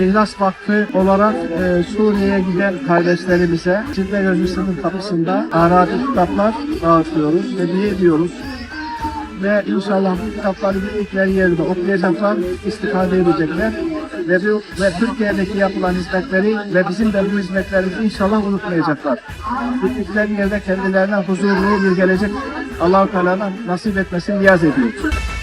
İhlas Vakfı olarak e, Suriye'ye giden kardeşlerimize Çin'de Gözlü kapısında Arabi kitaplar dağıtıyoruz, hediye ediyoruz. Ve inşallah bu kitapları gittikleri yerde okuyacaklar, istifade edecekler. Ve, bu, ve Türkiye'deki yapılan hizmetleri ve bizim de bu hizmetlerimizi inşallah unutmayacaklar. Gittikleri yerde kendilerine huzurlu bir gelecek Allah-u Teala'dan nasip etmesini niyaz ediyoruz.